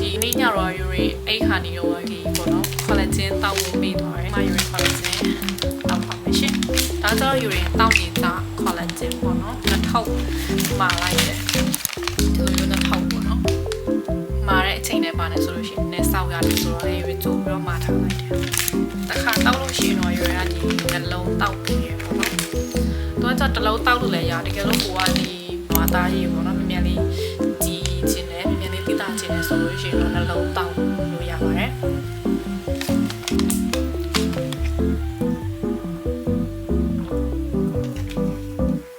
ဒီနေ့ညတော့ယူရီအိတ်ခါနေတော့ဒီပေါ့နော် collagen တောက်ဖို့ပေးသွားတယ်မယူရီ collagen တောက်ပါမယ်ရှင်ဒါဆိုတော့ယူရီတောက်နေသား collagen ပေါ့နော်တစ်ထောက်မာလိုက်တယ်ဒီလိုမျိုးတစ်ထောက်ပေါ့နော်မာတဲ့အချိန်နဲ့ပါနေဆိုလို့ရှိရင်လည်းစောက်ရတယ်ဆိုတော့လေယူရီကြိုးပြီးတော့မာထားလိုက်တယ်တစ်ခါတောက်လို့ရှိရင်တော့ယူရီကဒီနှလုံးတောက်ပြီးရပေါ့နော်သူကကြတစ်လုံးတောက်လို့လည်းရတကယ်လို့ကိုကဒီမာသားကြီးပေါ့နော် ဆိုလို့ရှိရင်တော့နှလုံးတောင်းလို့ရပါတယ်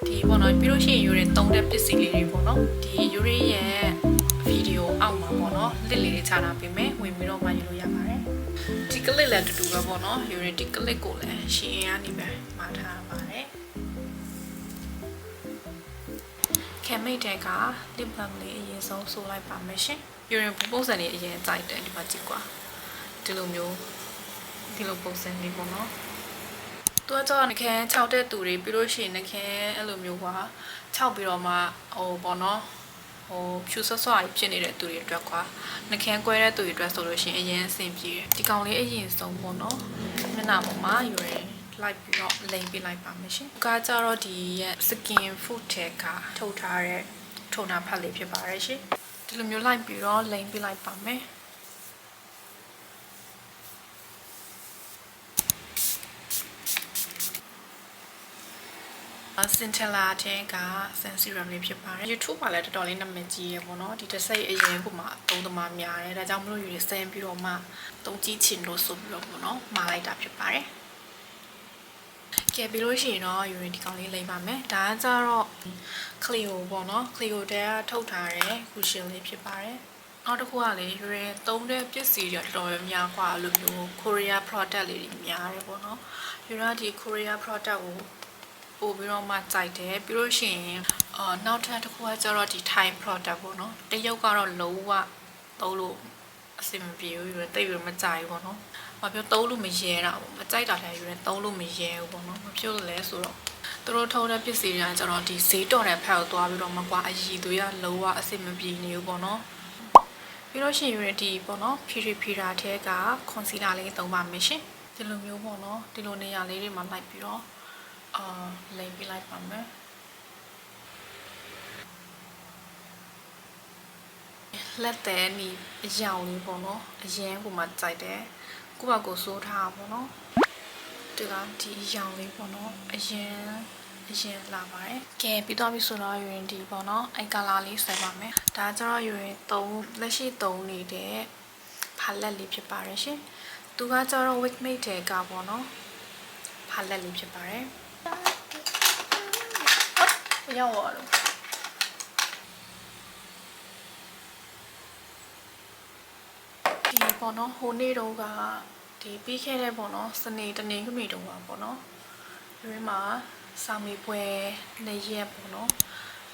ဒီပေါ့နော်ပြီးလို့ရှိရင်ယူရဲတုံးတဲ့ပစ္စည်းလေးတွေပေါ့နော်ဒီယူရဲရဲ့ဗီဒီယိုအောက်မှာပေါ့နော်လစ်လေးတွေချတာပြင်မယ်ဝင်ပြီးတော့မှယူလို့ရပါတယ်ဒီကလစ်လည်းတူတူပဲပေါ့နော်ယူရဲဒီကလစ်ကိုလည်းရှင်းရနေပဲမှာထားပါတယ်ကမ်မိတ်တဲ့က lip balm လေးအရင်ဆုံးဆိုလိုက်ပါမယ်ရှင်။ urine ပုံစံလေးအရင်ကြိုက်တယ်ဒီမှာကြည့်ကွာ။ဒီလိုမျိုးဒီလိုပုံစံလေးပေါ့နော်။သူကကြောင့်နှခဲ6တဲ့သူတွေပြီးလို့ရှိရင်နှခဲအဲ့လိုမျိုးကွာ6ပြီးတော့မှဟိုပေါ့နော်ဟိုဖြူဆွဆွကြီးဖြစ်နေတဲ့သူတွေအတွက်ကွာနှခဲကွဲတဲ့သူတွေအတွက်ဆိုလို့ရှိရင်အရင်အဆင်ပြေတယ်ဒီကောင်လေးအရင်ဆုံးပေါ့နော်မျက်နှာပေါ်မှာ urine လိုက်ပြီးတော့လိမ်ပြလိုက်ပါမယ်ရှင်။ကကြတော့ဒီရဲ့ skin food ထဲကထုတ်ထားတဲ့ထုံနာဖတ်လေးဖြစ်ပါတယ်ရှင်။ ဒီလိုမျိုးလိုက်ပြီးတော့လိမ်ပြလိုက်ပါမယ်။အစင်တလာတဲ့က sensitive လေးဖြစ်ပါတယ် YouTube မှာလည်းတော်တော်လေးနာမည်ကြီးရပေါ့နော်ဒီတစ်စိတ်အရင်ကမှသုံးသမားများတယ်ဒါကြောင့်မလို့ယူရစမ်းပြီးတော့မှသုံးကြည့်ချင်လို့ဆိုပြီးတော့ပေါ့နော်မှာလိုက်တာဖြစ်ပါတယ် ကဲပြီးလို့ရှိရင်တော့ယူရင်ဒီကောင်လေးလိမ့်ပါမယ်ဒါကကြတော့ Clio ပေါ့နော် Clio တဲကထုတ်ထားတဲ့ cushion လေးဖြစ်ပါတယ်နောက်တစ်ခုကလေယူရင်သုံးတဲ့ပစ္စည်းတွေတော်တော်များများกว่าလိုမျိုး Korea product လေးတွေများတယ်ပေါ့နော်ယူရဒီ Korea product ကိုပို့ပြီးတော့မှကြိုက်တယ်ပြီးလို့ရှိရင်အာနောက်ထပ်တစ်ခုကကျတော့ဒီ Thai product ပေါ့နော်တရုတ်ကတော့လုံးဝသုံးလို့အဆင်မပြေဘူးယူရင်တိတ်ပြီးမကြိုက်ဘူးပေါ့နော် မပြောသုံးလို့မရဲတာပေါ့မကြိုက်တာလည်းယူရင်သုံးလို့မရဲဘူးပေါ့နော်မဖြစ်လို့လဲဆိုတော့သူတို့ထုံးတဲ့ပစ္စည်းတွေကကျတော့ဒီဈေးတော်တဲ့ဖက်ကိုသွားပြီးတော့မကွာအည်သွေးကလုံးဝအဆင်မပြေနေဘူးပေါ့နော်ပြီးတော့ရှင်ယူရင်ဒီပေါ့နော်ဖီရီဖီရာထဲကကွန်စီလာလေးသုံးပါမယ်ရှင်ဒီလိုမျိုးပေါ့နော်ဒီလိုနေရာလေးတွေမှာလိုက်ပြီးတော့အာလိမ့်ပြလိုက်ပါမယ်လက်သေးနီအယောင်လေးပေါ့နော်အရန်ကိုမှကြိုက်တယ် ကိုယ့်ဘက်ကိုစိုးထားတာပေါ့နော်ဒီကဒီအယောင်လေးပေါ့နော်အရန်အရင်လာပါတယ်ကဲပြီးတော့ပြီဆိုတော့ယူရင်ဒီပေါ့နော်အဲ့ကလာလေးဆွဲပါမယ်ဒါကျတော့ယူရင်3လက်ရှိ3နေတဲ့ဖာလက်လေးဖြစ်ပါတယ်ရှင်သူကကျတော့ wig mate တဲ့ကပေါ့နော်ဖာလက်လေးဖြစ်ပါတယ်ဟောရောက်သွားတော့ ဒီ ပေါ့နော်ဟိုနေ့တော့ကဒီပြီးခဲ့တဲ့ပေါ့နော်စနေတနေ့ခမိတုန်းကပေါ့နော်ဒီမှာစာမေးပွဲနေ့ရက်ပေါ့နော်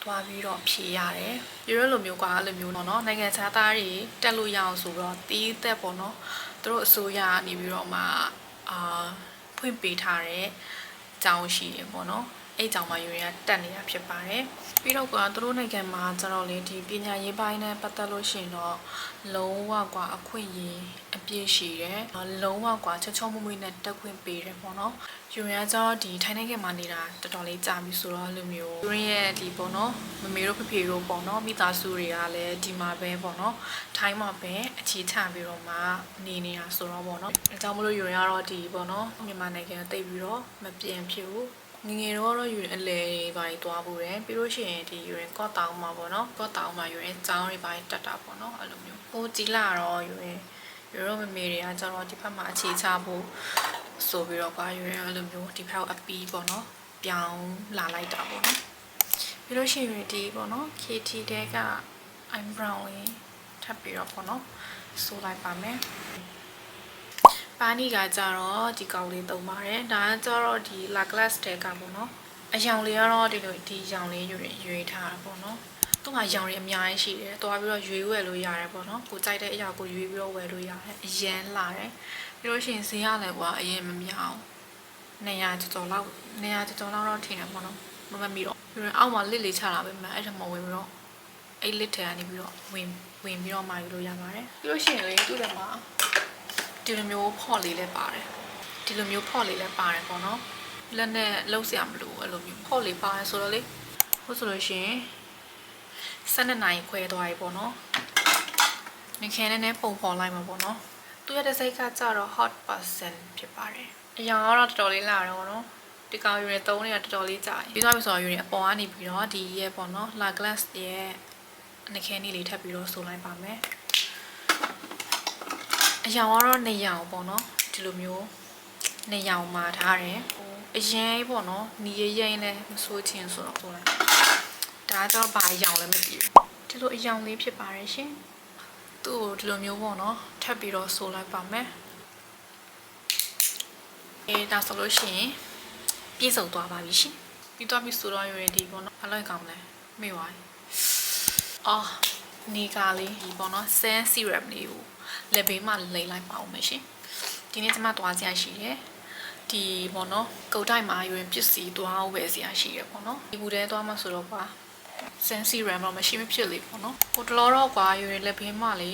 တွားပြီးတော့ဖြေရတယ်ဒီလိုလိုမျိုးကွာအဲ့လိုမျိုးပေါ့နော်နိုင်ငံခြားသားတွေတက်လို့ရအောင်ဆိုတော့တီးသက်ပေါ့နော်သူတို့အစိုးရကနေပြီးတော့မှအာဖွင့်ပေးထားတဲ့ကြောင်းရှိတယ်ပေါ့နော် အဲ့ကြောင့်မှယူရင်ကတက်နေတာဖြစ်ပါတယ်ပြီးတော့ကွာသူတို့နိုင်ငံမှာကျတော့လေဒီပညာရေးပိုင်းနဲ့ပတ်သက်လို့ရှိရင်တော့လုံးဝကွာအခွင့်အရေးအပြည့်ရှိတယ်လုံးဝကွာချောချောမွေ့မွေ့နဲ့တက်ခွင့်ပေးတယ်ပေါ့နော်ယူရင်ကကျတော့ဒီထိုင်းနိုင်ငံမှာနေတာတော်တော်လေးကြာပြီဆိုတော့လိုမျိုးယူရင်ရဲ့ဒီပေါ့နော်မမေတို့ဖဖေတို့ပေါ့နော်မိသားစုတွေကလည်းဒီမှာပဲပေါ့နော်ထိုင်းမှာပဲအခြေချပြီးတော့မှနေနေတာဆိုတော့ပေါ့နော်အဲကြောင့်မလို့ယူရင်ကတော့ဒီပေါ့နော်မြန်မာနိုင်ငံတိတ်ပြီးတော့မပြန်ဖြစ်ဘူး ငယ်ငယ်တော့တော့ယူရင်အလဲတွေပါကြီးသွားဖို့တယ်ပြီးလို့ရှိရင်ဒီယူရင်ကော့တောင်းမှာပေါ့နော်ကော့တောင်းမှာယူရင်ကျောင်းတွေပါကြီးတက်တာပေါ့နော်အဲ့လိုမျိုးဟိုကြီးလာတော့ယူရင်ယူရောမမေတွေကကျတော့ဒီဘက်မှာအခြေချဖို့ဆိုပြီးတော့ကွာရွေးအဲ့လိုမျိုးဒီဖက်ကိုအပီးပေါ့နော်ပြောင်းလာလိုက်တာပေါ့နော်ပြီးလို့ရှိရင်ဒီပေါ့နော် KT တဲက I'm brown လေးထပ်ပြီးတော့ပေါ့နော်ဆိုလိုက်ပါမယ် ပါနီကကြတော့ဒီကောင်လေးသုံးပါတယ်ဒါကကြတော့ဒီ La Glace တဲကပေါ့နော်အယောင်လေးကတော့ဒီလိုဒီယောင်လေးရွေးရွေးထားတာပေါ့နော်သူကရောင်ရအများကြီးရှိတယ်။သွားပြီးတော့ရွေးဝယ်လို့ရတယ်ပေါ့နော်။ကိုကြိုက်တဲ့အရာကိုရွေးပြီးတော့ဝယ်လို့ရတယ်။အရန်လာတယ်။ပြီးလို့ရှိရင်ဈေးရလည်းကွာအရင်မမြောင်200ကျော်ကျော်လောက်200ကျော်ကျော်လောက်တော့ထင်တယ်ပေါ့နော်။မမမီတော့ပြီးတော့အောက်မှာလစ်လေးချလာပဲမှအဲ့ဒါမှဝင်ပြီးတော့အဲ့လစ်ထဲကနေပြီးတော့ဝင်ဝင်ပြီးတော့မှယူလို့ရပါတယ်။ပြီးလို့ရှိရင်လေသူ့ထဲမှာ ဒီလိုမျိုးဖော့လေးလည်းပါတယ်။ဒီလိုမျိုးဖော့လေးလည်းပါတယ်ပေါ့နော်။လက်နဲ့လှုပ်เสียမလို့အဲ့လိုမျိုးဖော့လေးပါတယ်ဆိုတော့လေဟုတ်ဆိုလို့ရှိရင် 12နိုင်ခွဲသွားပြီပေါ့နော်။နခင်နဲ့နဲ့ပုံဖော်လိုက်မှာပေါ့နော်။သူရတဲ့စိတ်ကကြတော့ hot person ဖြစ်ပါတယ်။အရောင်ကတော့တော်တော်လေးလာတော့ပေါ့နော်။ဒီကောင်ယူနေသုံးနေတာတော်တော်လေးကြာပြီ။ပြီးသွားပြီဆိုတော့ယူနေအပေါ်ကနေပြီးတော့ဒီရဲ့ပေါ့နော်။ La Glace ရဲ့နခင်လေးလေးထပ်ပြီးတော့ဆိုလိုက်ပါမယ်။ အရောင်ကတော့နေရောင်ပေါ့နော်။ဒီလိုမျိုးနေရောင်မာထားတယ်။ဟိုအရင်ပေါ့နော်။နီရရင်လည်းမဆိုးချင်ဆိုတော့ဆိုလိုက်ပါဒါကတော့ဘာအယောင်လဲမသိဘူးဒီလိုအယောင်လေးဖြစ်ပါတယ်ရှင်သူ့ကိုဒီလိုမျိုးပေါ့နော်ထပ်ပြီးတော့ဆိုလိုက်ပါမယ်အေးဒါဆိုလို့ရှိရင်ပြည့်စုံသွားပါပြီရှင်ပြီးတော့ပြီဆိုတော့ ready ပေါ့နော်ဘာလို့ကောင်းလဲမေ့ပါဘူးအော်နေကလေးဒီပေါ့နော် sand serum လေးကို လက်ဘေးမှာလိမ့်လိုက်ပါဦးမယ်ရှင်ဒီနေ့ကျွန်မသွားစရာရှိတယ်ဒီပေါ့နော်ကုတ်တိုက်မှာယူရင်ပစ္စည်းသွားဝယ်စရာရှိရပေါ့နော်ဒီဘူးတဲသွားမှဆိုတော့ကွာ sensi ram တော့မရှိမဖြစ်လေပေါ့နော်ဟိုတလောတော့ကွာယူရင်လက်ဘင်းမလေ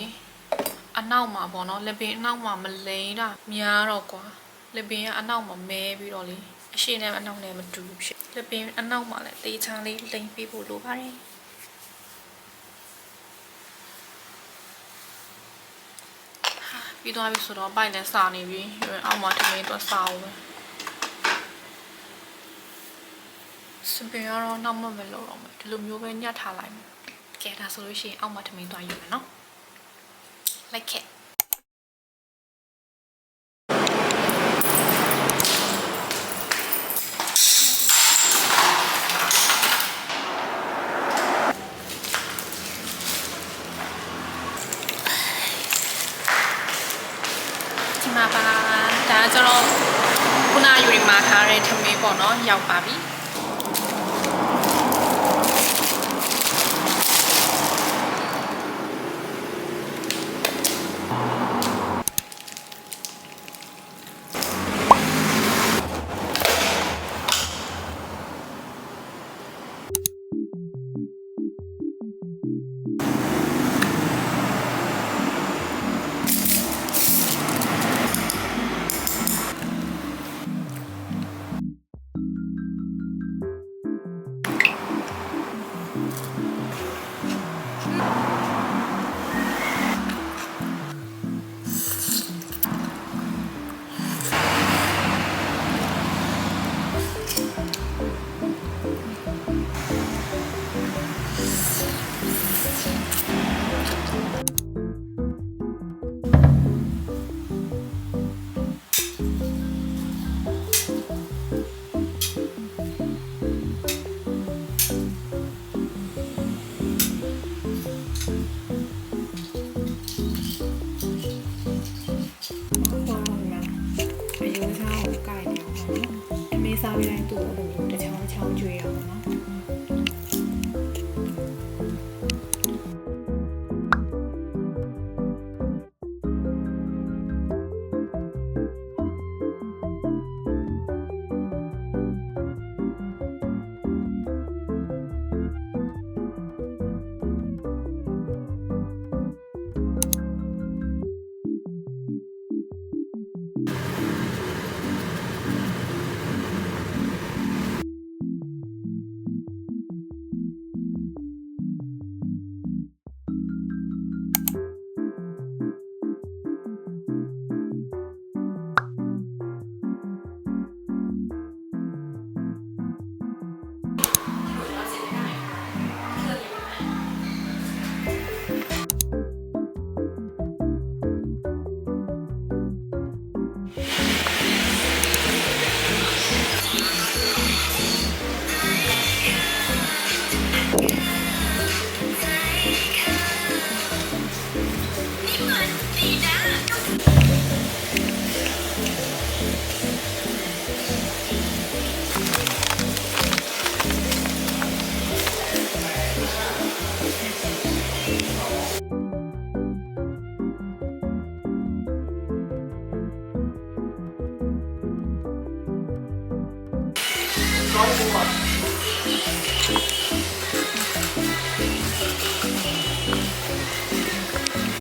အနောက်မှာပေါ့နော်လက်ဘင်းအနောက်မှာမလိန်တာများတော့ကွာလက်ဘင်းကအနောက်မှာမဲပြီးတော့လေအရှိနဲ့အနောက်နဲ့မတူဘူးဖြစ်လက်ဘင်းအနောက်မှာလည်းတေးချမ်းလေးလိန်ပေးဖို့လိုပါတယ် ပြီးသွားပြီဆိုတော့ပိုက်လည်းစာနေပြီယူရင်အောက်မှာထမင်းတော့စာအောင်ပဲစပင်ကတော့နောက်မှမလို့တော့မယ်ဒီလိုမျိုးပဲညှက်ထားလိုက်မယ်ကဲဒါဆိုလို့ရှိရင်အောက်မှာထမင်းသွားယူမယ်နော်လိုက်ခဲ့ လိုမျိုးတ